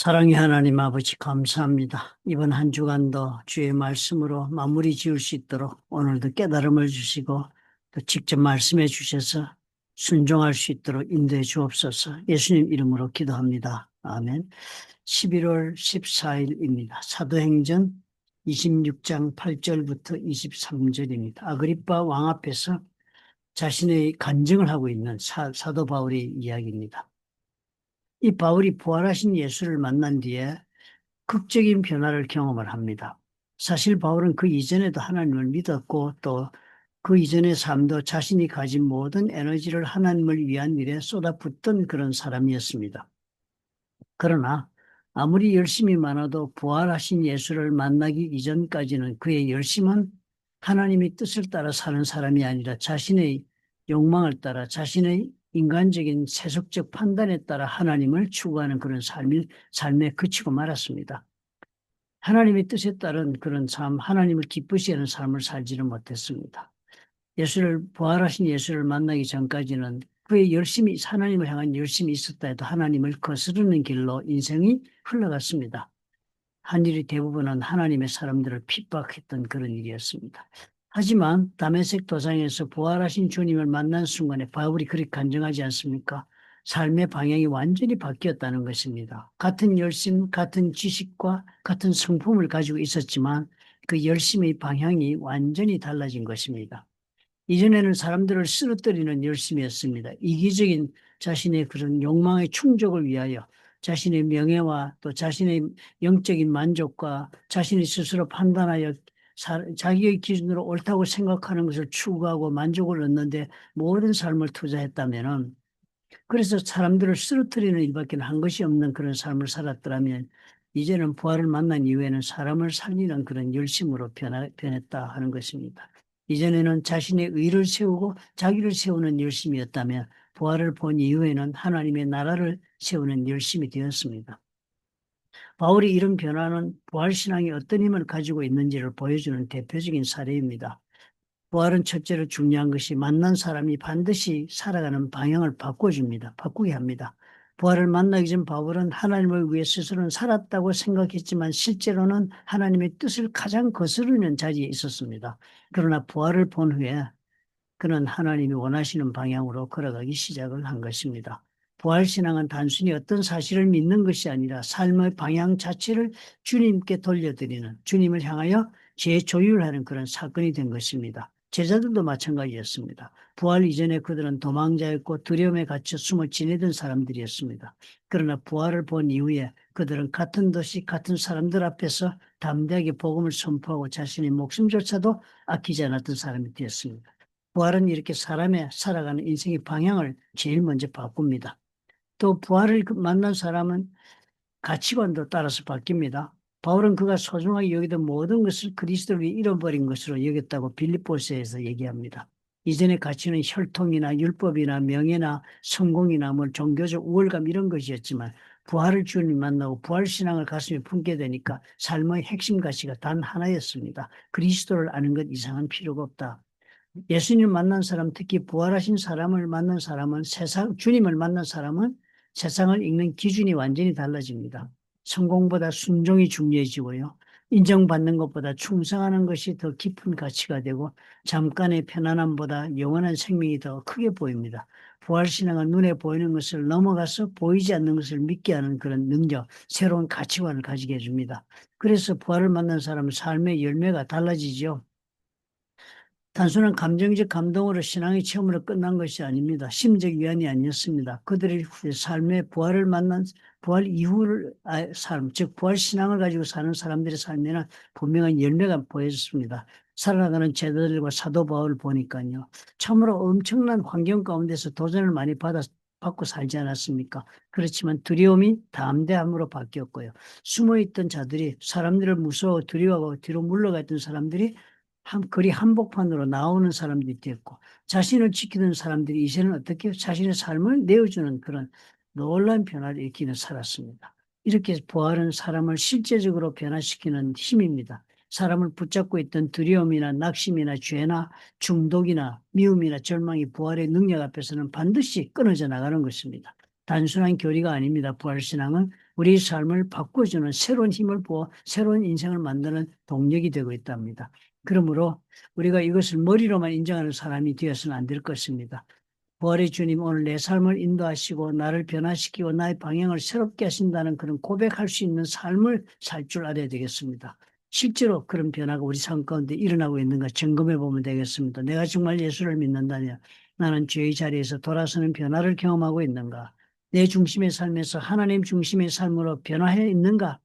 사랑의 하나님 아버지 감사합니다. 이번 한 주간도 주의 말씀으로 마무리 지을 수 있도록 오늘도 깨달음을 주시고 또 직접 말씀해 주셔서 순종할 수 있도록 인도해 주옵소서 예수님 이름으로 기도합니다. 아멘. 11월 14일입니다. 사도행전 26장 8절부터 23절입니다. 아그리파 왕 앞에서 자신의 간증을 하고 있는 사, 사도 바울의 이야기입니다. 이 바울이 부활하신 예수를 만난 뒤에 극적인 변화를 경험을 합니다. 사실 바울은 그 이전에도 하나님을 믿었고 또 그 이전의 삶도 자신이 가진 모든 에너지를 하나님을 위한 일에 쏟아붓던 그런 사람이었습니다. 그러나 아무리 열심히 많아도 부활하신 예수를 만나기 이전까지는 그의 열심은 하나님의 뜻을 따라 사는 사람이 아니라 자신의 욕망을 따라 자신의 인간적인 세속적 판단에 따라 하나님을 추구하는 그런 삶이, 삶에 그치고 말았습니다. 하나님의 뜻에 따른 그런 삶, 하나님을 기쁘시 하는 삶을 살지는 못했습니다. 예수를, 부활하신 예수를 만나기 전까지는 그의 열심히, 하나님을 향한 열심이 있었다 해도 하나님을 거스르는 길로 인생이 흘러갔습니다. 한 일이 대부분은 하나님의 사람들을 핍박했던 그런 일이었습니다. 하지만 다메섹 도상에서 부활하신 주님을 만난 순간에 바울이 그렇게 간증하지 않습니까? 삶의 방향이 완전히 바뀌었다는 것입니다. 같은 열심, 같은 지식과 같은 성품을 가지고 있었지만 그 열심의 방향이 완전히 달라진 것입니다. 이전에는 사람들을 쓰러뜨리는 열심이었습니다. 이기적인 자신의 그런 욕망의 충족을 위하여 자신의 명예와 또 자신의 영적인 만족과 자신이 스스로 판단하여 자기의 기준으로 옳다고 생각하는 것을 추구하고 만족을 얻는데 모든 삶을 투자했다면은 그래서 사람들을 쓰러뜨리는 일밖에 한 것이 없는 그런 삶을 살았더라면 이제는 부활을 만난 이후에는 사람을 살리는 그런 열심으로 변하, 변했다 하는 것입니다. 이전에는 자신의 의를 세우고 자기를 세우는 열심이었다면 부활을 본 이후에는 하나님의 나라를 세우는 열심이 되었습니다. 바울이 이런 변화는 부활신앙이 어떤 힘을 가지고 있는지를 보여주는 대표적인 사례입니다. 부활은 첫째로 중요한 것이 만난 사람이 반드시 살아가는 방향을 바꿔줍니다. 바꾸게 합니다. 부활을 만나기 전 바울은 하나님을 위해 스스로는 살았다고 생각했지만 실제로는 하나님의 뜻을 가장 거스르는 자리에 있었습니다. 그러나 부활을 본 후에 그는 하나님이 원하시는 방향으로 걸어가기 시작을 한 것입니다. 부활신앙은 단순히 어떤 사실을 믿는 것이 아니라 삶의 방향 자체를 주님께 돌려드리는 주님을 향하여 재조율하는 그런 사건이 된 것입니다. 제자들도 마찬가지였습니다. 부활 이전에 그들은 도망자였고 두려움에 갇혀 숨어 지내던 사람들이었습니다. 그러나 부활을 본 이후에 그들은 같은 도시 같은 사람들 앞에서 담대하게 복음을 선포하고 자신의 목숨조차도 아끼지 않았던 사람이 되었습니다. 부활은 이렇게 사람의 살아가는 인생의 방향을 제일 먼저 바꿉니다. 또 부활을 그 만난 사람은 가치관도 따라서 바뀝니다. 바울은 그가 소중하게 여기던 모든 것을 그리스도를 잃어버린 것으로 여겼다고 빌립보스에서 얘기합니다. 이전의 가치는 혈통이나 율법이나 명예나 성공이나 뭐 종교적 우월감 이런 것이었지만 부활을 주님 만나고 부활 신앙을 가슴에 품게 되니까 삶의 핵심 가치가 단 하나였습니다. 그리스도를 아는 것 이상은 필요가 없다. 예수님 만난 사람, 특히 부활하신 사람을 만난 사람은 세상 주님을 만난 사람은 세상을 읽는 기준이 완전히 달라집니다. 성공보다 순종이 중요해지고요. 인정받는 것보다 충성하는 것이 더 깊은 가치가 되고 잠깐의 편안함보다 영원한 생명이 더 크게 보입니다. 부활신앙은 눈에 보이는 것을 넘어가서 보이지 않는 것을 믿게 하는 그런 능력, 새로운 가치관을 가지게 해줍니다. 그래서 부활을 만난 사람은 삶의 열매가 달라지죠. 단순한 감정적 감동으로 신앙의 체험으로 끝난 것이 아닙니다. 심적 위안이 아니었습니다. 그들의 삶의 부활을 만난 부활 이후를 아, 삶, 즉 부활 신앙을 가지고 사는 사람들의 삶에는 분명한 열매가 보여졌습니다. 살아가는 제자들과 사도 바울을 보니까요. 참으로 엄청난 환경 가운데서 도전을 많이 받아 받고 살지 않았습니까? 그렇지만 두려움이 담대함으로 바뀌었고요. 숨어있던 자들이 사람들을 무서워 두려워하고 뒤로 물러갔던 사람들이 한, 거리 한복판으로 나오는 사람들이 됐고 자신을 지키는 사람들이 이제는 어떻게 자신의 삶을 내어주는 그런 놀라운 변화를 일으키는 살았습니다. 이렇게 부활은 사람을 실제적으로 변화시키는 힘입니다. 사람을 붙잡고 있던 두려움이나 낙심이나 죄나 중독이나 미움이나 절망이 부활의 능력 앞에서는 반드시 끊어져 나가는 것입니다. 단순한 교리가 아닙니다. 부활신앙은 우리 삶을 바꿔주는 새로운 힘을 부어 새로운 인생을 만드는 동력이 되고 있답니다. 그러므로 우리가 이것을 머리로만 인정하는 사람이 되어서는 안 될 것입니다. 부활의 주님 오늘 내 삶을 인도하시고 나를 변화시키고 나의 방향을 새롭게 하신다는 그런 고백할 수 있는 삶을 살 줄 알아야 되겠습니다. 실제로 그런 변화가 우리 삶 가운데 일어나고 있는가 점검해 보면 되겠습니다. 내가 정말 예수를 믿는다면 나는 죄의 자리에서 돌아서는 변화를 경험하고 있는가? 내 중심의 삶에서 하나님 중심의 삶으로 변화해 있는가?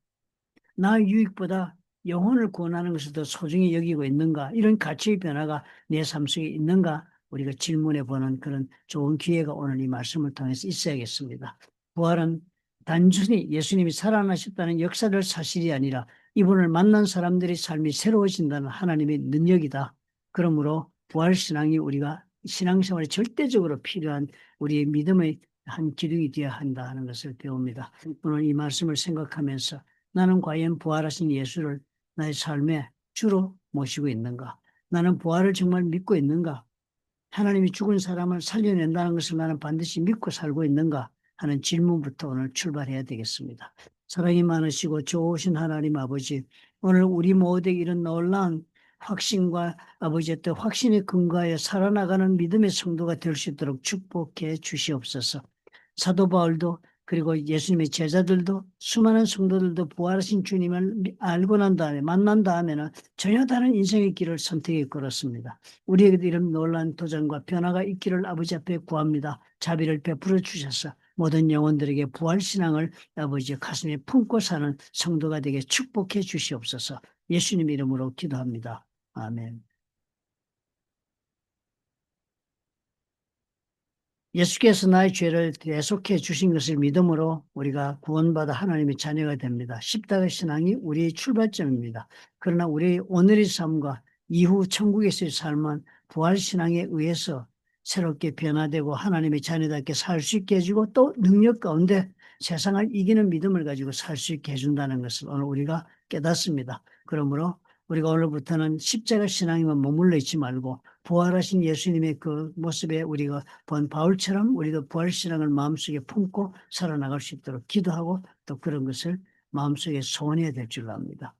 나 유익보다 영혼을 구원하는 것을 더 소중히 여기고 있는가? 이런 가치의 변화가 내 삶 속에 있는가? 우리가 질문해 보는 그런 좋은 기회가 오늘 이 말씀을 통해서 있어야겠습니다. 부활은 단순히 예수님이 살아나셨다는 역사를 사실이 아니라 이분을 만난 사람들의 삶이 새로워진다는 하나님의 능력이다. 그러므로 부활신앙이 우리가 신앙생활에 절대적으로 필요한 우리의 믿음의 한 기둥이 되어야 한다 하는 것을 배웁니다. 오늘 이 말씀을 생각하면서 나는 과연 부활하신 예수를 나의 삶에 주로 모시고 있는가? 나는 부활을 정말 믿고 있는가? 하나님이 죽은 사람을 살려낸다는 것을 나는 반드시 믿고 살고 있는가 하는 질문부터 오늘 출발해야 되겠습니다. 사랑이 많으시고 좋으신 하나님 아버지, 오늘 우리 모두에게 이런 놀라운 확신과 아버지의 또 확신에 근거하여 살아나가는 믿음의 성도가 될 수 있도록 축복해 주시옵소서. 사도 바울도 그리고 예수님의 제자들도 수많은 성도들도 부활하신 주님을 알고 난 다음에 만난 다음에는 전혀 다른 인생의 길을 선택해 걸었습니다. 우리에게도 이런 놀라운 도전과 변화가 있기를 아버지 앞에 구합니다. 자비를 베풀어 주셔서 모든 영혼들에게 부활 신앙을 아버지 가슴에 품고 사는 성도가 되게 축복해 주시옵소서. 예수님 이름으로 기도합니다. 아멘. 예수께서 나의 죄를 대속해 주신 것을 믿음으로 우리가 구원받아 하나님의 자녀가 됩니다. 십자가 신앙이 우리의 출발점입니다. 그러나 우리 오늘의 삶과 이후 천국에서의 삶은 부활 신앙에 의해서 새롭게 변화되고 하나님의 자녀답게 살 수 있게 해주고 또 능력 가운데 세상을 이기는 믿음을 가지고 살 수 있게 해준다는 것을 오늘 우리가 깨닫습니다. 그러므로 우리가 오늘부터는 십자가 신앙에만 머물러 있지 말고 부활하신 예수님의 그 모습에 우리가 본 바울처럼 우리도 부활 신앙을 마음속에 품고 살아나갈 수 있도록 기도하고 또 그런 것을 마음속에 소원해야 될줄 압니다.